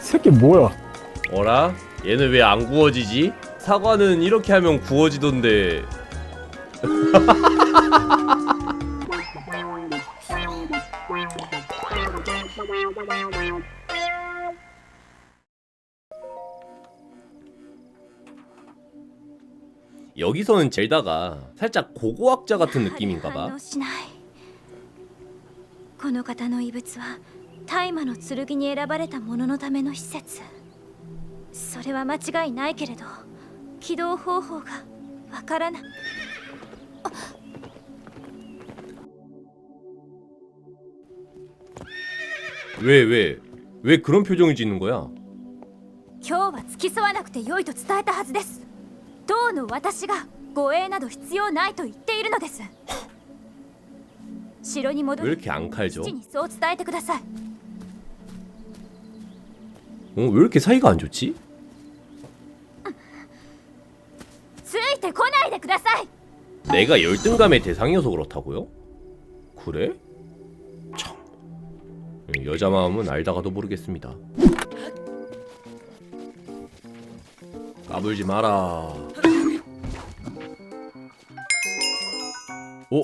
새끼 뭐야? 어라? 얘는 왜 안 구워지지? 사과는 이렇게 하면 구워지던데 여기서는 젤다가 살짝 고고학자 같은 反 느낌인가봐 応しないこの方の遺物は 大麻の剣に選ばれた者のための施設それは間違いないけれど起動方法がわからない 왜 왜? 왜 그런 표정을 짓는 거야? 今日は付き添わなくて良いと伝えたはずです当の私が護衛など必要ないと言っているのです城に戻 왜 り 이렇게 안 칼죠? 父にそう伝えてください 어, 왜 이렇게 사이가 안 좋지? ついてこないでください 내가 열등감의 대상이어서 그렇다고요? 그래? 참 여자 마음은 알다가도 모르겠습니다 까불지 마라 어?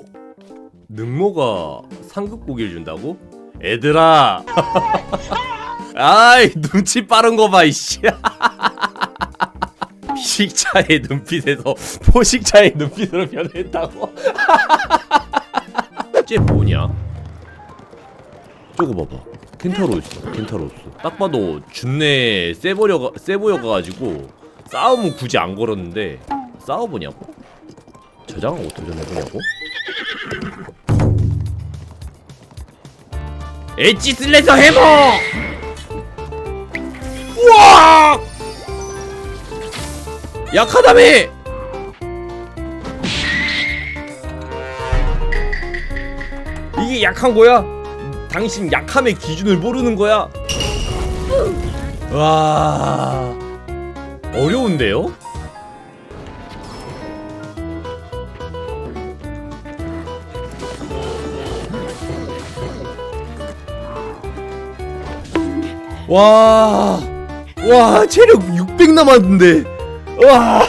능모가 상급 고기를 준다고? 애들아 아이 눈치 빠른 거 봐 이씨 피식자의 눈빛에서 포식자의 눈빛으로 변했다고? 쟤 뭐냐? 저거 봐봐 켄타로스 켄타로스 딱 봐도 준내 세 보여 세 보여가지고 싸움은 굳이 안 걸었는데 싸워보냐고? 저장하고 도전해보냐고? 엣지 슬래서 해머! 약하다며! 이게 약한 거야? 당신 약함의 기준을 모르는 거야? 와 어려운데요? 와, 와 체력 600 남았는데, 와,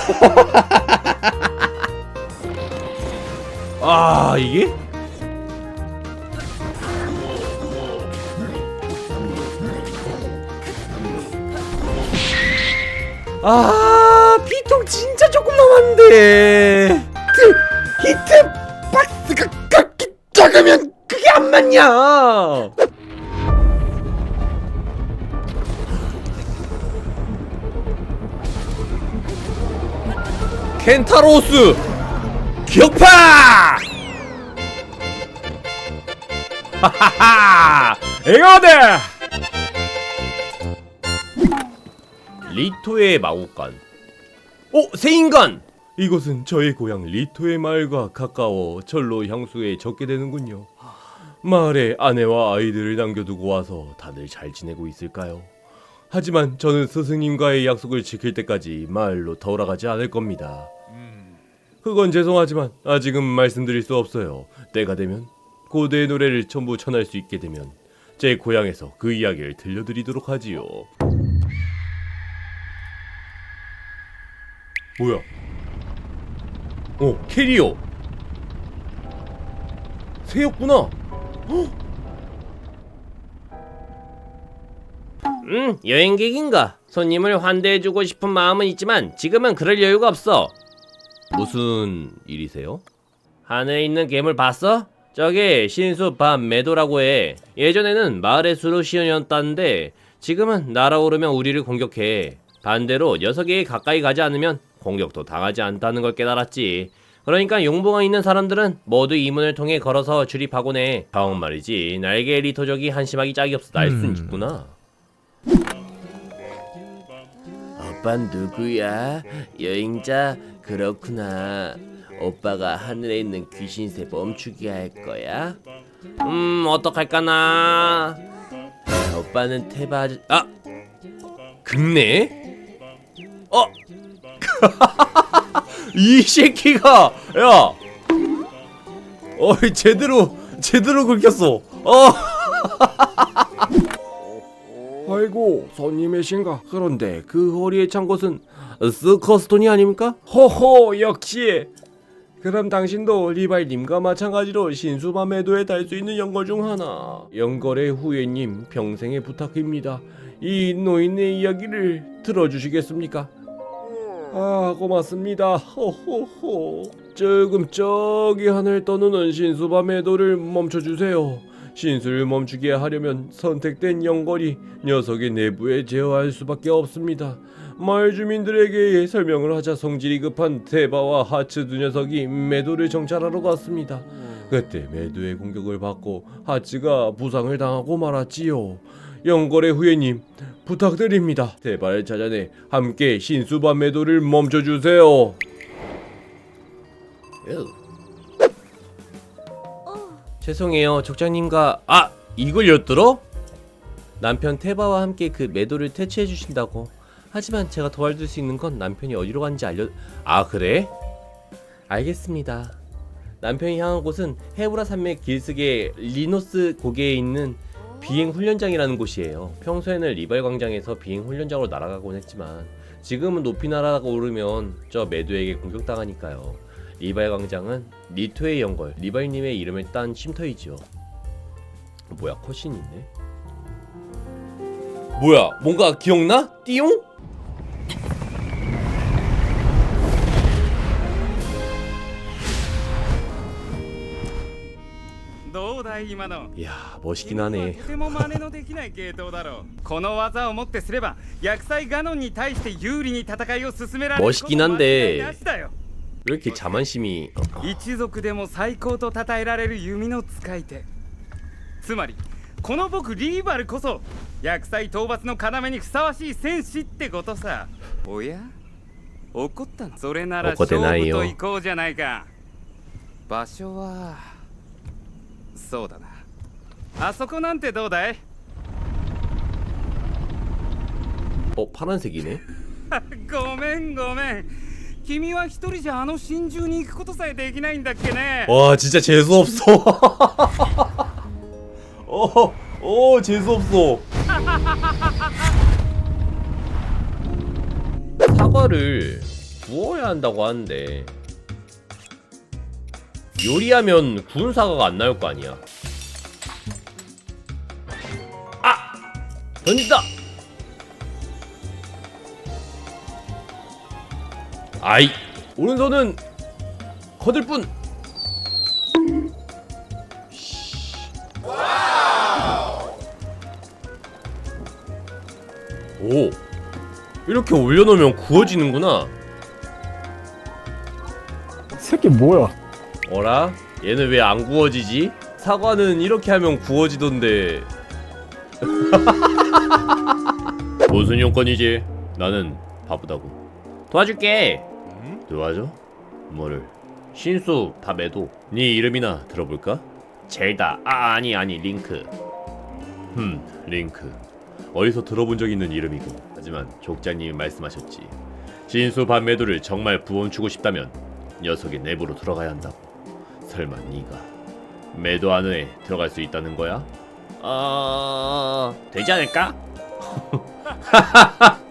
아 이게? 아 피통 진짜 조금 남았는데. 히트 히트 박스가 각기 작으면 그게 안 맞냐 켄타로스 기억파 하하하 이거다 리토의 마곡간 오! 새인간! 이곳은 저의 고향 리토의 마을과 가까워 절로 향수에 적게 되는군요 마을에 아내와 아이들을 남겨두고 와서 다들 잘 지내고 있을까요? 하지만 저는 스승님과의 약속을 지킬 때까지 마을로 돌아가지 않을 겁니다 그건 죄송하지만 아직은 말씀드릴 수 없어요 때가 되면 고대의 노래를 전부 전할 수 있게 되면 제 고향에서 그 이야기를 들려드리도록 하지요 뭐야? 어, 캐리어. 새였구나. 음, 여행객인가? 손님을 환대해주고 싶은 마음은 있지만 지금은 그럴 여유가 없어. 무슨 일이세요? 하늘에 있는 괴물 봤어? 저게 신수 밤 매도라고 해. 예전에는 마을의 수로시온이었다는데 지금은 날아오르면 우리를 공격해. 반대로 녀석이 가까이 가지 않으면 공격도 당하지 않다는 걸 깨달았지. 그러니까 용봉에 있는 사람들은 모두 이 문을 통해 걸어서 출입하곤 해. 다음 말이지. 날개 리토족이 한심하기 짝이 없어 날 순 있구나. 오빠 누구야? 여행자? 그렇구나. 오빠가 하늘에 있는 귀신새 멈추게 할 거야? 음, 어떡할까나? 아, 오빠는 테바 아! 긁네? 어? 이 새끼가 야 어이 제대로 제대로 긁혔어 어 아이고 손님이신가? 그런데 그 허리에 찬 것은 스커스톤이 아닙니까? 호호 역시. 그럼 당신도 리발님과 마찬가지로 신수마 매도에 달 수 있는 연걸 중 하나. 연걸의 후예님 평생의 부탁입니다. 이 노인의 이야기를 들어주시겠습니까? 아 고맙습니다. 호호호. 조금 저기 하늘 떠도는 신수바 매도를 멈춰주세요. 신수를 멈추게 하려면 선택된 연걸이 녀석의 내부에 제어할 수밖에 없습니다. 마을 주민들에게 설명을 하자 성질이 급한 테바와 하츠 두 녀석이 매도를 정찰하러 갔습니다. 그때 매도의 공격을 받고 하츠가 부상을 당하고 말았지요. 연걸의 후예님 부탁드립니다. 테바를 찾아내 함께 신수바 매도를 멈춰주세요. 죄송해요. 족장님과 아 이걸 엿들어? 남편 테바와 함께 그 매도를 퇴치해 주신다고. 하지만 제가 도와줄 수 있는 건 남편이 어디로 간지 알려 아 그래? 알겠습니다. 남편이 향한 곳은 헤브라 산맥 길쓰게 리노스 고개에 있는 비행 훈련장이라는 곳이에요. 평소에는 리발 광장에서 비행 훈련장으로 날아가곤 했지만 지금은 높이 날아가 오르면 저 매도에게 공격당하니까요 리발 광장은 리토의 연걸 리발님의 이름을 딴 쉼터이지요. 뭐야 컷신 있네. 뭐야 뭔가 기억나? 띠용? どうだい今の 이야 멋있긴 하네. とても真似のできない系統だろうこの技をもってすれば薬剤ガノンに対して有利に戦いを進められる 멋있긴 한데 なしだよ 왜 이렇게 자만심이 어, 一族でも最高と称えられる弓の使い手つまりこの僕リーバルこそ薬剤討伐の要にふさわしい戦士ってことさおや怒ったのそれなら怒って勝ないよ負と行こうじゃないか場所はそうだなあそこなんてどうだい 어 파란색이네. ごめんごめん 君は一人じゃあの真珠に行くことさえできないんだっけね 와 진짜 재수 없어. 어, 어 재수 없어. 사과를 구워야 한다고 하는데 요리하면 구운 사과가 안 나올 거 아니야. 아 던진다. 아이 오른손은 거들 뿐. 오 이렇게 올려놓으면 구워지는구나 새끼 뭐야? 어라 얘는 왜 안 구워지지? 사과는 이렇게 하면 구워지던데 무슨 용건이지? 나는 바쁘다고 도와줄게 도와줘? 뭐를 신수 다 매도 네 이름이나 들어볼까? 젤다 아 아니 아니 링크 흠 링크 어디서 들어본 적 있는 이름이고 하지만 족장님이 말씀하셨지 신수 반매도를 정말 부원추고 싶다면 녀석의 내부로 들어가야 한다고 설마 네가 매도 안에 들어갈 수 있다는 거야? 아 되지 않을까?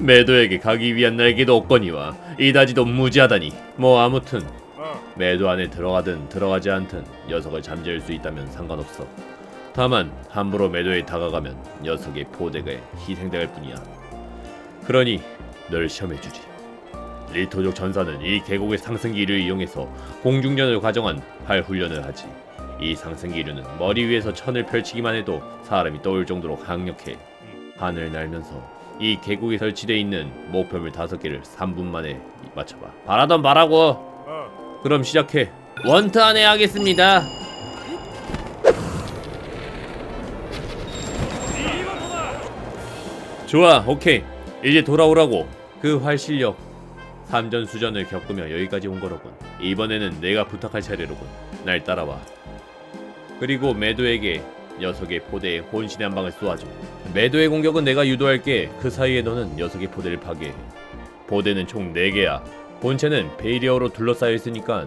매도에게 가기 위한 날개도 없거니와 이다지도 무지하다니. 뭐 아무튼 매도 안에 들어가든 들어가지 않든 녀석을 잠재울 수 있다면 상관없어. 다만 함부로 매도에 다가가면 녀석의 포대가 희생될 뿐이야. 그러니 널 시험해주지. 리토족 전사는 이 계곡의 상승기를 이용해서 공중전을 가정한 활 훈련을 하지. 이 상승기류는 머리 위에서 천을 펼치기만 해도 사람이 떠올 정도로 강력해. 하늘 날면서 이 계곡에 설치되어 있는 목표물 다섯 개를 3분 만에 맞춰봐. 바라던 바라고. 그럼 시작해. 원트 안에 하겠습니다. 좋아 오케이. 이제 돌아오라고. 그 활 실력. 삼전수전을 겪으며 여기까지 온 거로군. 이번에는 내가 부탁할 차례로군. 날 따라와. 그리고 매도에게 녀석의 포대에 혼신의 한 방을 쏘아줘 매도의 공격은 내가 유도할게 그 사이에 너는 녀석의 포대를 파괴해 포대는 총 4개야 본체는 베이리어로 둘러싸여 있으니까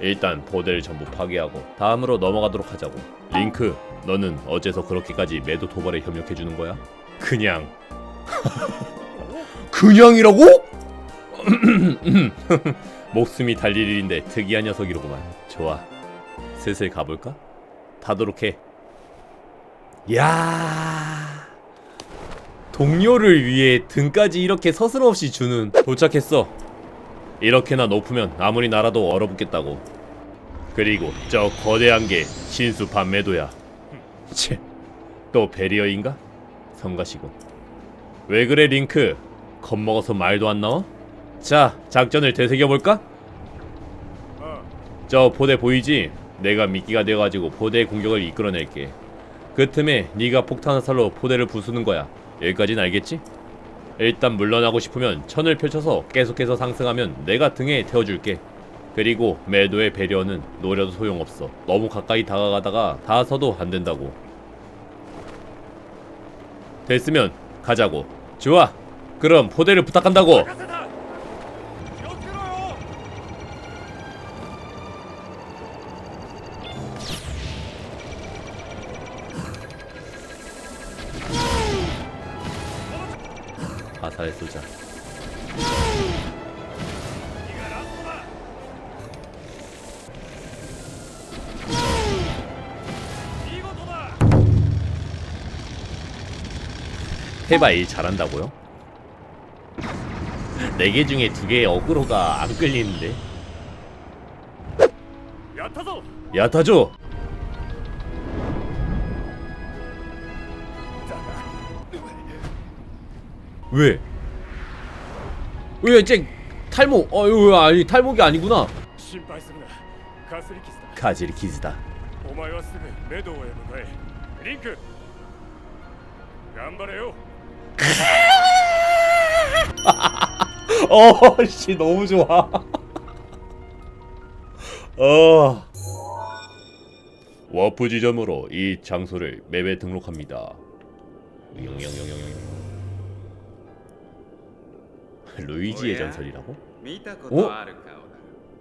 일단 포대를 전부 파괴하고 다음으로 넘어가도록 하자고 링크 너는 어째서 그렇게까지 매도 도발에 협력해 주는 거야? 그냥 그냥이라고? 목숨이 달릴 일인데 특이한 녀석이로구만. 좋아. 슬슬 가볼까? 타도록 해. 야 동료를 위해 등까지 이렇게 서슴없이 주는 도착했어. 이렇게나 높으면 아무리 날아도 얼어붙겠다고. 그리고 저 거대한 게 신수 반매도야. 채, 또 베리어인가? 성가시군. 왜 그래 링크? 겁먹어서 말도 안 나와? 자, 작전을 되새겨볼까? 저 포대 보이지? 내가 미끼가 되어가지고 포대의 공격을 이끌어낼게. 그 틈에 네가 폭탄 화살로 포대를 부수는 거야. 여기까진 알겠지? 일단 물러나고 싶으면 천을 펼쳐서 계속해서 상승하면 내가 등에 태워줄게. 그리고 매도의 배려는 노려도 소용없어. 너무 가까이 다가가다가 닿아서도 안 된다고. 됐으면 가자고. 좋아. 그럼 포대를 부탁한다고. 해봐 일 잘한다고요? 네 개 중에 두 개의 어그로가 안 끌리는데 야타소! 야타조! 왜? 왜, 쟤, 탈모, 어유 아니, 탈모기 아니구나. 가지리 키즈다. 오마이와 스그 매도우에 링크. 간발해요. 어, 씨 너무 좋아. 어. 워프 지점으로 이 장소를 맵에 등록합니다. 영영영영영. 루이지의 뭐야? 전설이라고? 見たことある顔だ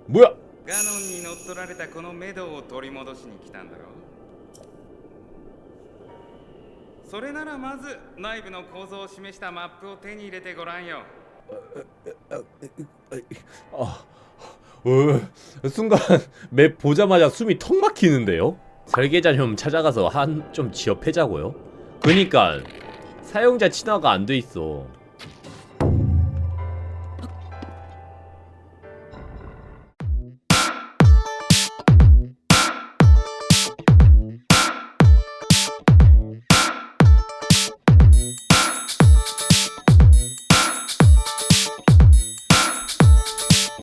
뭐야? ガノンに乗っ取られたこのメドを取り戻しに来たんだろ それならまず内部の構造を示したマップを手に入れてごらんよ 아, 어, 순간 맵 보자마자 숨이 턱 막히는데요? 설계자님 찾아가서 한 좀 지업해자고요. 그니까 사용자 친화가 안 돼 있어.